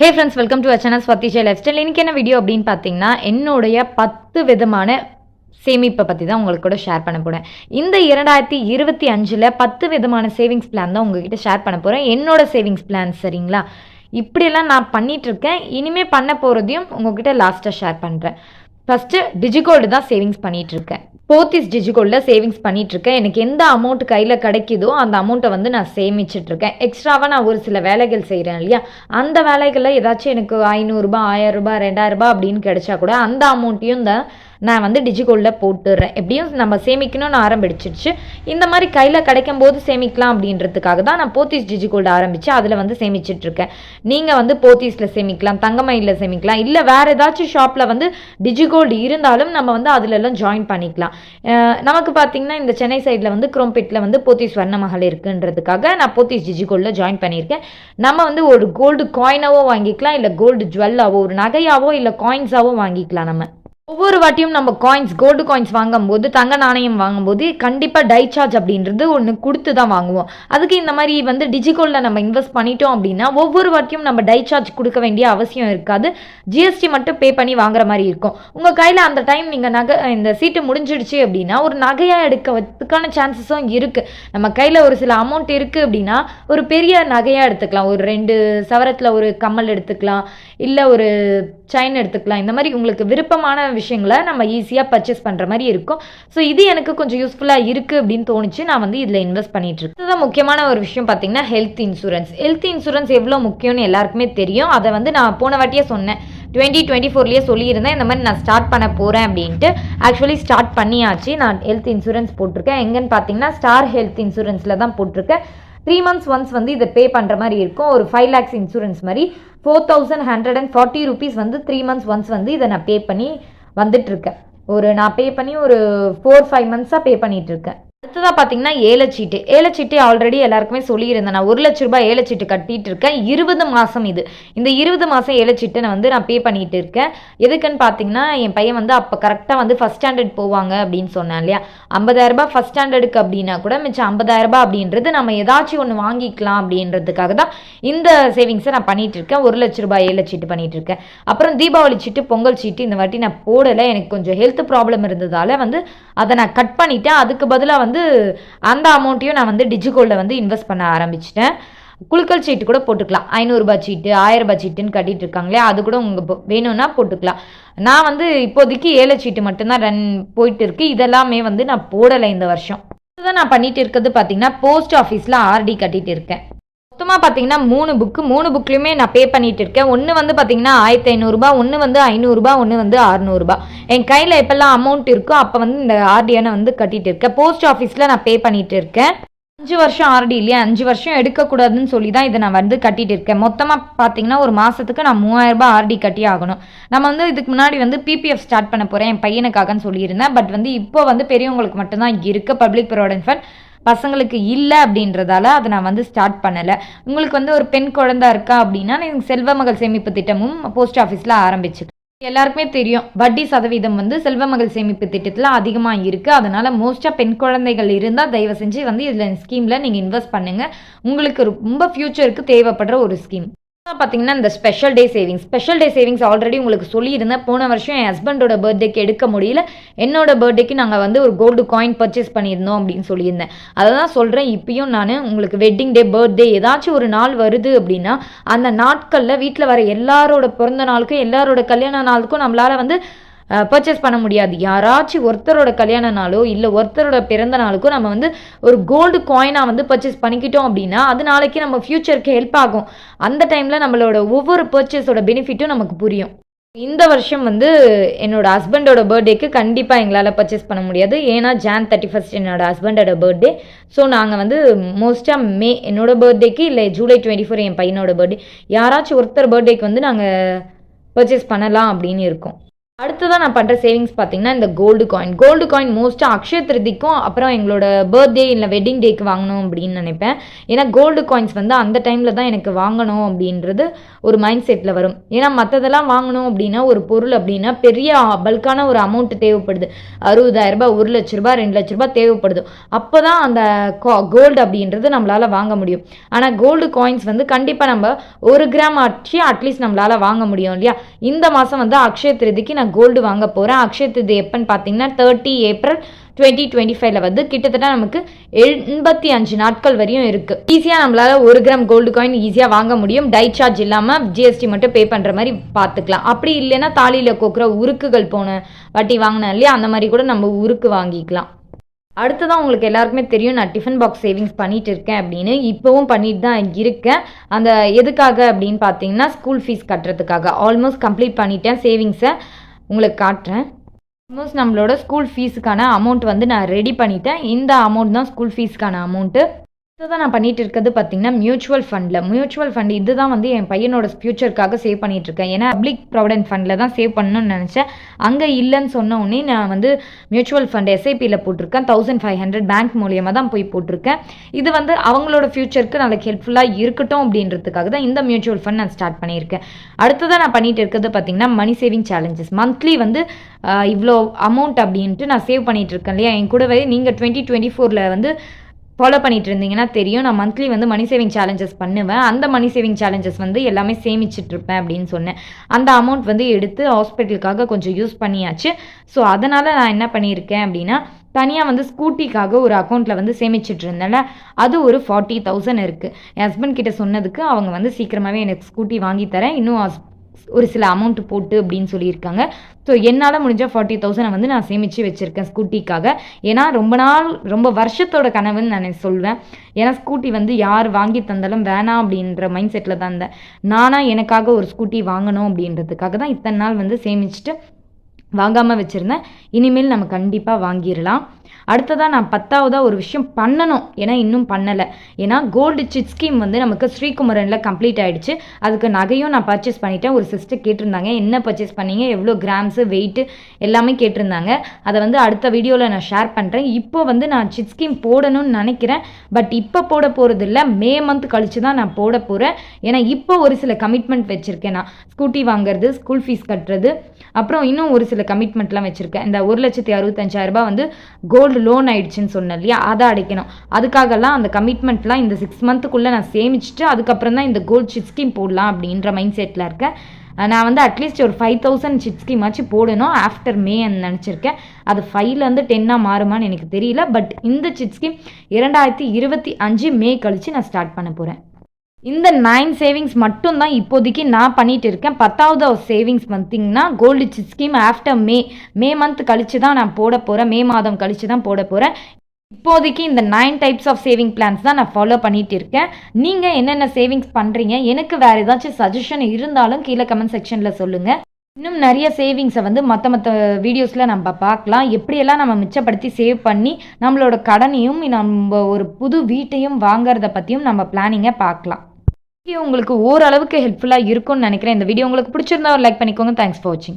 Hey friends welcome to channel Swathisha lifestyle இன்றைக்கி என்ன video அப்படின்னு பார்த்தீங்கன்னா என்னுடைய பத்து விதமான சேமிப்பை பற்றி தான் உங்களுக்கு கூட ஷேர் பண்ண போகிறேன் இந்த இரண்டாயிரத்தி இருபத்தி அஞ்சில் பத்து விதமான சேவிங்ஸ் பிளான் தான் உங்ககிட்ட ஷேர் பண்ண போகிறேன் என்னோட சேவிங்ஸ் பிளான் சரிங்களா? இப்படியெல்லாம் நான் பண்ணிகிட்ருக்கேன் இருக்கேன். இனிமேல் பண்ண போகிறதையும் உங்ககிட்ட லாஸ்ட்டாக ஷேர் பண்ணுறேன் ஃபஸ்ட்டு டிஜிகோல்டு தான் சேவிங்ஸ் பண்ணிகிட்ருக்கேன் இருக்கேன். போத்திஸ் டிஜிகோல்டில் சேவிங்ஸ் பண்ணிகிட்ருக்கேன் இருக்கேன் எனக்கு எந்த அமௌண்ட் கையில் கிடைக்குதோ அந்த அமௌண்ட்டை வந்து நான் சேமிச்சிட்ருக்கேன் எக்ஸ்ட்ராவாக நான் ஒரு சில வேலைகள் செய்கிறேன் இல்லையா? அந்த வேலைகளில் ஏதாச்சும் எனக்கு ஐநூறுரூபா ஆயிரரூபா ரெண்டாயிரரூபா அப்படின்னு கிடைச்சா கூட அந்த அமௌண்ட்டையும் தான் நான் வந்து டிஜிகோல்டில் போட்டுடுறேன் எப்படியும் நம்ம சேமிக்கணும்னு ஆரம்பிச்சிருச்சு. இந்த மாதிரி கையில் கிடைக்கும் போது சேமிக்கலாம் அப்படின்றதுக்காக தான் நான் போத்தீஸ் டிஜிகோல்டு ஆரம்பித்து அதில் வந்து சேமிச்சிட்ருக்கேன் நீங்கள் வந்து போத்தீஸில் சேமிக்கலாம் தங்கமயிலில் சேமிக்கலாம் இல்லை வேறு ஏதாச்சும் ஷாப்பில் வந்து டிஜிகோல்டு இருந்தாலும் நம்ம வந்து அதிலெல்லாம் ஜாயின் பண்ணிக்கலாம். நமக்கு பார்த்தீங்கன்னா இந்த சென்னை சைடில் வந்து குரோம்பேட்டில் வந்து போத்தீஸ் வர்ணமகள் இருக்குன்றதுக்காக நான் போத்தீஸ் டிஜிகோல்டில் ஜாயின் பண்ணியிருக்கேன். நம்ம வந்து ஒரு கோல்டு காயினாவோ வாங்கிக்கலாம் இல்லை கோல்டு ஜுவல்லாவோ ஒரு நகையாவோ இல்லை காயின்ஸாவோ வாங்கிக்கலாம் நம்ம. ஒவ்வொரு வாட்டியும் நம்ம காயின்ஸ் கோல்டு காயின்ஸ் வாங்கும்போது தங்க நாணயம் வாங்கும்போது கண்டிப்பாக டை சார்ஜ் அப்படின்றது ஒன்று கொடுத்து தான் வாங்குவோம். அதுக்கு இந்த மாதிரி வந்து டிஜிகோல்டில் நம்ம இன்வெஸ்ட் பண்ணிட்டோம் அப்படின்னா ஒவ்வொரு வாட்டியும் நம்ம டை சார்ஜ் கொடுக்க வேண்டிய அவசியம் இருக்காது. ஜிஎஸ்டி மட்டும் பே பண்ணி வாங்குற மாதிரி இருக்கும். உங்கள் கையில் அந்த டைம் நீங்கள் நகை இந்த சீட்டு முடிஞ்சிடுச்சு அப்படின்னா ஒரு நகையாக எடுக்கிறதுக்கான சான்சஸும் இருக்குது நம்ம கையில் ஒரு சில அமௌண்ட் இருக்குது அப்படின்னா ஒரு பெரிய நகையாக எடுத்துக்கலாம். ஒரு ரெண்டு சவரத்தில் ஒரு கம்மல் எடுத்துக்கலாம். இல்லை ஒரு செயின் எடுத்துக்கலாம். இந்த மாதிரி உங்களுக்கு விருப்பமான விஷயங்களை நம்ம ஈஸியாக பர்ச்சேஸ் பண்ணுற மாதிரி இருக்கும். ஸோ இது எனக்கு கொஞ்சம் யூஸ்ஃபுல்லாக இருக்குது அப்படின்னு தோணுச்சு. நான் வந்து இதில் இன்வெஸ்ட் பண்ணிட்டு இருக்கேன். இதுதான் முக்கியமான ஒரு விஷயம் பார்த்தீங்கன்னா ஹெல்த் இன்சூரன்ஸ் ஹெல்த் இன்சூரன்ஸ் எவ்வளோ முக்கியம்னு எல்லாருக்குமே தெரியும். அதை வந்து நான் போன வாட்டியே சொன்னேன். டுவெண்ட்டி டுவெண்ட்டி ஃபோர்லேயே சொல்லியிருந்தேன். இந்த மாதிரி நான் ஸ்டார்ட் பண்ண போகிறேன் அப்படின்ட்டு. ஆக்சுவலி ஸ்டார்ட் பண்ணியாச்சு. நான் ஹெல்த் இன்சூரன்ஸ் போட்டிருக்கேன். எங்கன்னு பார்த்தீங்கன்னா ஸ்டார் ஹெல்த் இன்சூரன்ஸில் தான் போட்டிருக்கேன். த்ரீ மந்த்ஸ் ஒன்ஸ் வந்து இதை பே பண்ணுற மாதிரி இருக்கும். ஒரு ஃபைவ் லேக்ஸ் இன்சூரன்ஸ் மாதிரி. Four thousand hundred and forty rupees வந்து த்ரீ மந்த்ஸ் ஒன்ஸ் வந்து இதை நான் பே பண்ணி வந்துட்டு இருக்கேன். ஒரு நான் பே பண்ணி ஒரு ஃபோர் ஃபைவ் மந்த்ஸாக பே பண்ணிட்டு இருக்கேன். அடுத்ததாக பார்த்தீங்கன்னா ஏலச்சீட்டு. ஏலச்சீட்டு ஆல்ரெடி எல்லாருக்குமே சொல்லியிருந்தேன். நான் ஒரு லட்ச ரூபாய் ஏலச்சீட்டு கட்டிட்டு இருக்கேன் இருபது மாதம் இது. இந்த இருபது மாதம் ஏலச்சீட்டை நான் வந்து நான் பே பண்ணிட்டு இருக்கேன். எதுக்குன்னு பார்த்தீங்கன்னா என் பையன் வந்து அப்போ கரெக்டாக வந்து ஃபஸ்ட் ஸ்டாண்டர்ட் போவாங்க அப்படின்னு சொன்னேன் இல்லையா? ஐம்பதாயிரம் ரூபாய் ஃபஸ்ட் ஸ்டாண்டர்டுக்கு அப்படின்னா கூட மிச்சம் ஐம்பதாயிரம் ரூபாய் அப்படின்றது நம்ம ஏதாச்சும் ஒன்று வாங்கிக்கலாம் அப்படின்றதுக்காக தான் இந்த சேவிங்ஸை நான் பண்ணிட்டு இருக்கேன். ஒரு லட்ச ரூபாய் ஏலச்சீட்டு பண்ணிட்டு இருக்கேன். அப்புறம் தீபாவளி சீட்டு பொங்கல் சீட்டு இந்த வாட்டி நான் போடலை. எனக்கு கொஞ்சம் ஹெல்த் ப்ராப்ளம் இருந்ததால் வந்து அதை நான் கட் பண்ணிவிட்டேன் அதுக்கு பதிலாக வந்து வந்து அந்த அமௌண்ட்டையும் நான் வந்து டிஜிகோல்டில் வந்து இன்வெஸ்ட் பண்ண ஆரம்பிச்சிட்டேன். குழுக்கள் சீட்டு கூட போட்டுக்கலாம். ஐநூறுரூபா சீட்டு ஆயிரரூபா சீட்டுன்னு கட்டிட்டு இருக்காங்களே அது கூட உங்கள் வேணும்னா போட்டுக்கலாம். நான் வந்து இப்போதைக்கு ஏழை சீட்டு மட்டும்தான் ரன் போயிட்டு இருக்கு. இதெல்லாமே வந்து நான் போடலை இந்த வருஷம். இதுதான் நான் பண்ணிட்டு இருக்கிறது பார்த்தீங்கன்னா போஸ்ட் ஆஃபீஸில் ஆர்டி கட்டிட்டு இருக்கேன். மொத்தமாக பார்த்தீங்கன்னா மூணு புக்கு மூணு புக்லையுமே நான் பே பண்ணிட்டு இருக்கேன். ஒன்று வந்து பார்த்தீங்கன்னா ஆயிரத்தி ஐநூறுரூபா ஒன்று வந்து ஐநூறுரூபா ஒன்று வந்து அறநூறுபா என் கையில் எப்பெல்லாம் அமௌண்ட் இருக்கோ அப்போ வந்து இந்த ஆர்டியை நான் வந்து கட்டிட்டு இருக்கேன். போஸ்ட் ஆஃபீஸில் நான் பே பண்ணிட்டு இருக்கேன். அஞ்சு வருஷம் ஆர்டி இல்லையா? அஞ்சு வருஷம் எடுக்கக்கூடாதுன்னு சொல்லி தான் இதை நான் வந்து கட்டிட்டு இருக்கேன். மொத்தமாக பார்த்தீங்கன்னா ஒரு மாதத்துக்கு நான் மூவாயிரம் ரூபாய் ஆர்டி கட்டி ஆகணும். நம்ம வந்து இதுக்கு முன்னாடி வந்து பிபிஎஃப் ஸ்டார்ட் பண்ண போகிறேன் என் பையனுக்காகன்னு சொல்லியிருந்தேன். பட் வந்து இப்போ வந்து பெரியவங்களுக்கு மட்டும்தான் இருக்குது பப்ளிக் ப்ரொவிடன்ட் ஃபண்ட் பசங்களுக்கு இல்லை அப்படின்றதால அதை நான் வந்து ஸ்டார்ட் பண்ணலை. உங்களுக்கு வந்து ஒரு பெண் குழந்தை இருக்கா அப்படின்னா நீங்கள் செல்வ மகள் சேமிப்பு திட்டமும் போஸ்ட் ஆஃபீஸில் ஆரம்பிச்சு எல்லாருக்குமே தெரியும் வட்டி சதவீதம் வந்து செல்வமகள் சேமிப்பு திட்டத்தில் அதிகமாக இருக்குது அதனால் மோஸ்ட்டாக பெண் குழந்தைகள் இருந்தால் தயவு செஞ்சு வந்து இதில் ஸ்கீமில் நீங்கள் இன்வெஸ்ட் பண்ணுங்கள் உங்களுக்கு ரொம்ப ஃப்யூச்சருக்கு தேவைப்படுற ஒரு ஸ்கீம் பார்த்தீங்கன்னா இந்த special day savings special day savings already உங்களுக்கு சொல்லியிருந்தேன். போன வருஷம் என் ஹஸ்பண்டோட பர்த்டேக்கு எடுக்க முடியல. என்னோட பர்த்டேக்கு நாங்கள் வந்து ஒரு கோல்டு காயின் பர்ச்சேஸ் பண்ணியிருந்தோம் அப்படின்னு சொல்லியிருந்தேன். அதை தான் சொல்கிறேன் இப்பயும் நான் உங்களுக்கு வெட்டிங் டே பர்த்டே ஏதாச்சும் ஒரு நாள் வருது அப்படின்னா அந்த நாட்களில் வீட்டில் வர எல்லாரோட பிறந்த நாளுக்கும் எல்லாரோட கல்யாண நாளுக்கும் நம்மளால் வந்து பர்ச்சேஸ் பண்ண முடியாது. யாராச்சும் ஒருத்தரோட கல்யாண நாளோ இல்லை ஒருத்தரோட பிறந்த நாளுக்கோ நம்ம வந்து ஒரு கோல்டு காயினாக வந்து பர்ச்சேஸ் பண்ணிக்கிட்டோம் அப்படின்னா அது நாளைக்கு நம்ம ஃப்யூச்சருக்கு ஹெல்ப் ஆகும். அந்த டைமில் நம்மளோட ஒவ்வொரு பர்ச்சேஸோட பெனிஃபிட்டும் நமக்கு புரியும். இந்த வருஷம் வந்து என்னோட ஹஸ்பண்டோட பர்த்டேக்கு கண்டிப்பாக எங்களால் பர்ச்சேஸ் பண்ண முடியாது. ஏன்னா ஜான் தேர்ட்டி ஃபஸ்ட் என்னோட ஹஸ்பண்டோட பர்த்டே ஸோ நாங்கள் வந்து மோஸ்ட்டாக மே என்னோட பர்த்டேக்கு இல்லை ஜூலை டுவெண்ட்டி ஃபோர் என் பையனோட பர்த்டே யாராச்சும் ஒருத்தர் பர்த்டேக்கு வந்து நாங்கள் பர்ச்சேஸ் பண்ணலாம் அப்படின்னு இருக்கோம். அடுத்ததாக நான் பண்ணுற சேவிங்ஸ் பார்த்தீங்கன்னா இந்த கோல்டு காயின் கோல்டு காயின் மோஸ்ட்டாக அக்ஷய திருதிக்கும் அப்புறம் எங்களோட பர்த்டே இல்லை வெட்டிங் டேக்கு வாங்கணும் அப்படின்னு நினைப்பேன். ஏன்னா கோல்டு காயின்ஸ் வந்து அந்த டைமில் தான் எனக்கு வாங்கணும் அப்படின்றது ஒரு மைண்ட் செட்டில் வரும். ஏன்னா மற்றதெல்லாம் வாங்கணும் அப்படின்னா ஒரு பொருள் அப்படின்னா பெரிய பல்கான ஒரு அமௌண்ட் தேவைப்படுது. அறுபதாயிரரூபா ஒரு லட்ச ரூபா ரெண்டு லட்ச ரூபா தேவைப்படுது. அப்போ தான் அந்த கோல்டு அப்படின்றது நம்மளால் வாங்க முடியும். ஆனால் கோல்டு காயின்ஸ் வந்து கண்டிப்பாக நம்ம ஒரு கிராம் ஆச்சு அட்லீஸ்ட் நம்மளால் வாங்க முடியும் இல்லையா? இந்த மாதம் வந்து அக்ஷய திருதிக்கு நான் கோல்டு வாங்க போகிறேன் அக்ஷய திதி எப்போன்னு பார்த்தீங்கன்னா தேர்ட்டி ஏப்ரல் டுவெண்ட்டி டுவெண்ட்டி ஃபைவ்ல வந்து கிட்டத்தட்ட நமக்கு எண்பத்தி அஞ்சு நாட்கள் வரையும் இருக்கு. ஈஸியாக நம்மளால ஒரு கிராம் கோல்டு காயின் ஈஸியாக வாங்க முடியும். டை சார்ஜ் இல்லாமல் ஜிஎஸ்டி மட்டும் பே பண்ணுற மாதிரி பார்த்துக்கலாம் அப்படி இல்லைன்னா தாலியில் கோக்குற உருக்குகள் போன வாட்டி வாங்கினேன் இல்லையா? அந்த மாதிரி கூட நம்ம உருக்கு வாங்கிக்கலாம். அடுத்ததான் உங்களுக்கு எல்லாருக்குமே தெரியும். நான் டிஃபன் பாக்ஸ் சேவிங்ஸ் பண்ணிட்டு இருக்கேன் அப்படின்னு. இப்போவும் பண்ணிட்டு தான் இருக்கேன். அந்த எதுக்காக அப்படின்னு பார்த்தீங்கன்னா ஸ்கூல் ஃபீஸ் கட்டுறதுக்காக. ஆல்மோஸ்ட் கம்ப்ளீட் பண்ணிட்டேன் சேவிங்ஸை உங்களுக்கு காட்டுறேன். ஆல்மோஸ்ட் நம்மளோட ஸ்கூல் ஃபீஸுக்கான அமௌண்ட் வந்து நான் ரெடி பண்ணிட்டேன். இந்த அமௌண்ட் தான் ஸ்கூல் ஃபீஸுக்கான அமௌண்ட்டு தான் நான் பண்ணிட்டு இருக்கிறது பார்த்தீங்கன்னா மியூச்சுவல் ஃபண்டில் மியூச்சுவல் ஃபண்ட் இதுதான் வந்து என் பையனோட ஃபியூச்சருக்காக சேவ் பண்ணிட்டு இருக்கேன். ஏன்னா பப்ளிக் ப்ராவிடென்ட் ஃபண்டில் தான் சேவ் பண்ணணும்னு நினச்சேன். அங்கே இல்லைன்னு சொன்ன உடனே நான் வந்து மியூச்சுவல் ஃபண்ட் எஸ்ஐபியில் போட்டிருக்கேன். தௌசண்ட் ஃபைவ் ஹண்ட்ரட் பேங்க் மூலியமாக தான் போய் போட்டிருக்கேன். இது வந்து அவங்களோட ஃபியூச்சருக்கு நாளைக்கு ஹெல்ப்ஃபுல்லாக இருக்கட்டும் அப்படின்றதுக்காக தான் இந்த மியூச்சுவல் ஃபண்ட் நான் ஸ்டார்ட் பண்ணியிருக்கேன். அடுத்ததான் நான் பண்ணிட்டு இருக்கிறது பார்த்தீங்கன்னா மணி சேவிங் சேலஞ்சஸ் மந்த்லி வந்து இவ்வளோ அமௌண்ட் அப்படின்ட்டு நான் சேவ் பண்ணிட்டு இருக்கேன் இல்லையா? என் கூடவே நீங்கள் டுவெண்ட்டி டுவெண்ட்டி ஃபோரில் வந்து ஃபாலோ பண்ணிட்டு இருந்தீங்கன்னா தெரியும். நான் மந்த்லி வந்து மணி சேவிங் சேலஞ்சஸ் பண்ணுவேன். அந்த மணி சேவிங் சேலஞ்சஸ் வந்து எல்லாமே சேமிச்சிட்டு இருப்பேன் அப்படின்னு சொன்னேன். அந்த அமௌண்ட் வந்து எடுத்து ஹாஸ்பிட்டலுக்காக கொஞ்சம் யூஸ் பண்ணியாச்சு. ஸோ அதனால் நான் என்ன பண்ணியிருக்கேன் அப்படின்னா தனியாக வந்து ஸ்கூட்டிக்காக ஒரு அக்கௌண்ட்டில் வந்து சேமிச்சிட்டு இருந்தேன்ல அது ஒரு ஃபார்ட்டி தௌசண்ட் இருக்குது என் ஹஸ்பண்ட் கிட்ட சொன்னதுக்கு அவங்க வந்து சீக்கிரமாகவே எனக்கு ஸ்கூட்டி வாங்கி தரேன். இன்னும் ஒரு சில அமௌண்ட் போட்டு அப்படின்னு சொல்லியிருக்காங்க. ஸோ என்னால் முடிஞ்ச ஃபார்ட்டி தௌசண்ட் வந்து நான் சேமித்து வச்சுருக்கேன் ஸ்கூட்டிக்காக. ஏன்னா ரொம்ப நாள் ரொம்ப வருஷத்தோட கனவுன்னு நான் சொல்வேன். ஏன்னா ஸ்கூட்டி வந்து யார் வாங்கி தந்தாலும் வேணாம் அப்படின்ற மைண்ட் செட்டில் தான் இருந்தேன். நானாக எனக்காக ஒரு ஸ்கூட்டி வாங்கணும் அப்படின்றதுக்காக தான் இத்தனை நாள் வந்து சேமிச்சுட்டு வாங்காமல் வச்சுருந்தேன். இனிமேல் நம்ம கண்டிப்பாக வாங்கிடலாம். அடுத்ததாக நான் பத்தாவதாக ஒரு விஷயம் பண்ணணும். ஏன்னா இன்னும் பண்ணலை. ஏன்னா கோல்டு சிட் ஸ்கீம் வந்து நமக்கு ஸ்ரீகுமரனில் கம்ப்ளீட் ஆகிடுச்சு அதுக்கு நகையும் நான் பர்ச்சேஸ் பண்ணிட்டேன். ஒரு சிஸ்டர் கேட்டிருந்தாங்க. என்ன பர்ச்சேஸ் பண்ணீங்க? எவ்வளோ கிராம்ஸு வெயிட்டு எல்லாமே கேட்டிருந்தாங்க. அதை வந்து அடுத்த வீடியோவில் நான் ஷேர் பண்ணுறேன் இப்போ வந்து நான் சிட் ஸ்கீம் போடணும்னு நினைக்கிறேன். பட் இப்போ போட போகிறது இல்லை மே மந்த் கழித்து தான் நான் போட போகிறேன் ஏன்னா இப்போ ஒரு சில கமிட்மெண்ட் வச்சுருக்கேன் நான். ஸ்கூட்டி வாங்குறது ஸ்கூல் ஃபீஸ் கட்டுறது. அப்புறம் இன்னும் ஒரு சில கமிட்மெண்ட்லாம் வச்சுருக்கேன். இந்த ஒரு லட்சத்தி அறுபத்தஞ்சாயிரம் ரூபாய் வந்து கோல்டு லோன் ஆயிடுச்சுன்னு சொன்னேன் இல்லையா? அதை அடைக்கணும். அதுக்காகலாம் அந்த கமிட்மெண்ட்லாம் இந்த சிக்ஸ் மந்த்துக்குள்ளே நான் சேமிச்சுட்டு அதுக்கப்புறம் தான் இந்த கோல்டு சிட் ஸ்கீம் போடலாம் அப்படின்ற மைண்ட் செட்டில் இருக்கேன் நான் வந்து அட்லீஸ்ட் ஒரு ஃபைவ் தௌசண்ட் சிட் ஸ்கீம் ஆச்சு போடணும் ஆஃப்டர் மே நினச்சிருக்கேன். அது ஃபைவ்லேருந்து டென்னாக மாறுமான்னு எனக்கு தெரியல. பட் இந்த சிட் ஸ்கீம் இரண்டாயிரத்தி இருபத்தி அஞ்சு மே கழிச்சு நான் ஸ்டார்ட் பண்ண போகிறேன் இந்த நைன் சேவிங்ஸ் மட்டும் தான் இப்போதைக்கு நான் பண்ணிட்டு இருக்கேன் பத்தாவது சேவிங்ஸ் பார்த்தீங்கன்னா gold chit scheme after May May month கழிச்சு தான் நான் போட போகிறேன் மே மாதம் கழிச்சு தான் போட போகிறேன் இப்போதைக்கு இந்த nine types of saving plans தான் நான் ஃபாலோ பண்ணிகிட்டு இருக்கேன் நீங்கள் என்னென்ன சேவிங்ஸ் பண்ணுறீங்க எனக்கு வேறு ஏதாச்சும் சஜஷன் இருந்தாலும் கீழே கமெண்ட் செக்ஷனில் சொல்லுங்கள் இன்னும் நிறைய சேவிங்ஸை வந்து மற்ற மற்ற வீடியோஸில் நம்ம பார்க்கலாம். எப்படியெல்லாம் நம்ம மிச்சப்படுத்தி சேவ் பண்ணி நம்மளோட கடனையும் நம்ம ஒரு புது வீட்டையும் வாங்கிறத பற்றியும் நம்ம பிளானிங்கை பார்க்கலாம். வீடியோ உங்களுக்கு ஓரளவுக்கு ஹெல்ப்ஃபுல்லாக இருக்கும்னு நினைக்கிறேன். இந்த வீடியோ உங்களுக்கு பிடிச்சிருந்தா ஒரு லைக் பண்ணிக்கோங்க. தேங்க்ஸ் ஃபார் வாட்சிங்